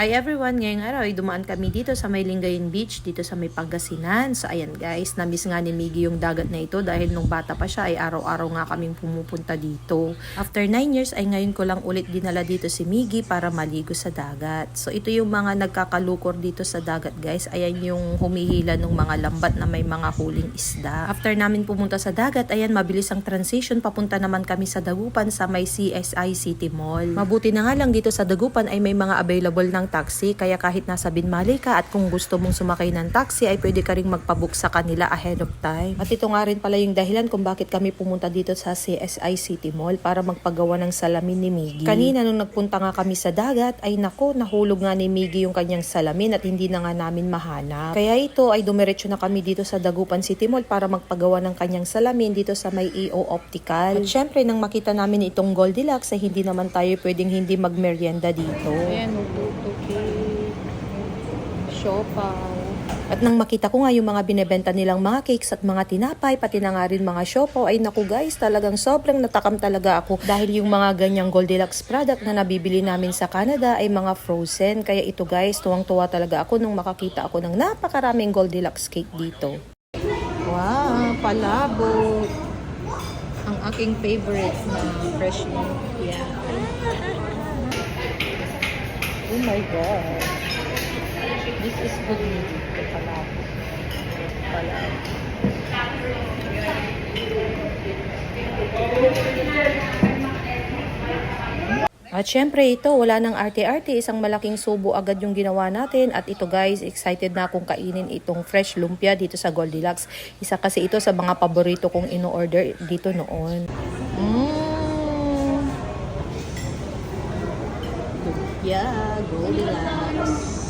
Hi everyone! Ngayong araw ay dumaan kami dito sa may Lingayen Beach, dito sa may Pangasinan. So ayan guys, namiss nga ni Miggy yung dagat na ito dahil nung bata pa siya ay araw-araw nga kaming pumupunta dito. After 9 years ay ngayon ko lang ulit dinala dito si Miggy para maligo sa dagat. So ito yung mga nagkakalukor dito sa dagat guys. Ayan yung humihila ng mga lambat na may mga huling isda. After namin pumunta sa dagat, ayan mabilis ang transition. Papunta naman kami sa Dagupan sa may CSI City Mall. Mabuti na nga lang dito sa Dagupan ay may mga available ng taxi kaya kahit nasa Binmali ka at kung gusto mong sumakay ng taxi ay pwede ka ring magpabook sa kanila ahead of time. At ito nga rin pala yung dahilan kung bakit kami pumunta dito sa CSI City Mall para magpagawa ng salamin ni Miggy. Kanina nung nagpunta nga kami sa dagat ay nako nahulog nga ni Miggy yung kanyang salamin at hindi na nga namin mahanap. Kaya ito ay dumiretso na kami dito sa Dagupan City Mall para magpagawa ng kanyang salamin dito sa may EO Optical. At syempre nang makita namin itong Goldilocks ay hindi naman tayo pwedeng hindi magmerienda dito. Ayan, cake, siopaw. At nang makita ko nga yung mga binebenta nilang mga cakes at mga tinapay, pati na nga rin mga siopaw, ay naku guys, talagang sobrang natakam talaga ako. Dahil yung mga ganyang Goldilocks product na nabibili namin sa Canada ay mga frozen. Kaya ito guys, tuwang-tuwa talaga ako nung makakita ako ng napakaraming Goldilocks cake dito. Wow, palabot. Ang aking favorite na fresh milk. Yeah. Oh my God. This is good milk. Palabot. Palabot. At syempre ito, wala nang arte-arte, isang malaking subo agad yung ginawa natin. At ito guys, excited na akong kainin itong fresh lumpia dito sa Goldilocks. Isa kasi ito sa mga paborito kong ino-order dito noon. Mmm. Yeah, Goldilocks.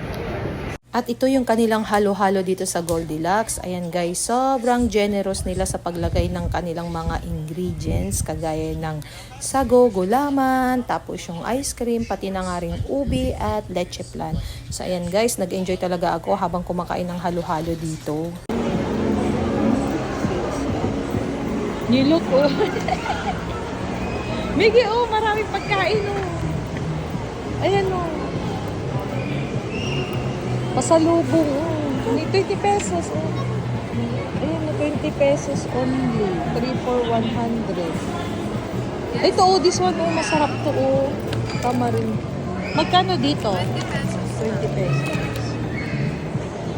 At ito yung kanilang halo-halo dito sa Goldilocks. Ayan guys, sobrang generous nila sa paglagay ng kanilang mga ingredients kagaya ng sago, gulaman, tapos yung ice cream, pati na nga rin ubi at leche plan. So ayan guys, nag-enjoy talaga ako habang kumakain ng halo-halo dito. Nilok oh. Miggy oh, maraming pagkain oh. Ayan oh. Pasalubong oh. May 20 pesos oh. Ayan oh, 20 pesos only. 3 for 100. Ito oh, this one oh, masarap to oh. Tama rin. Magkano dito? 20 pesos.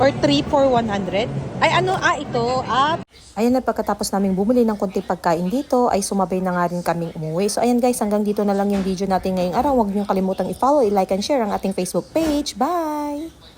Or 3 for 100? Ay ano, ah ito, ah Ayan na pagkatapos naming bumili ng konting pagkain dito ay sumabay na nga rin kaming umuwi. So ayan guys, hanggang dito na lang yung video natin ngayong araw. Huwag niyong kalimutang i-follow, i-like and share ang ating Facebook page. Bye!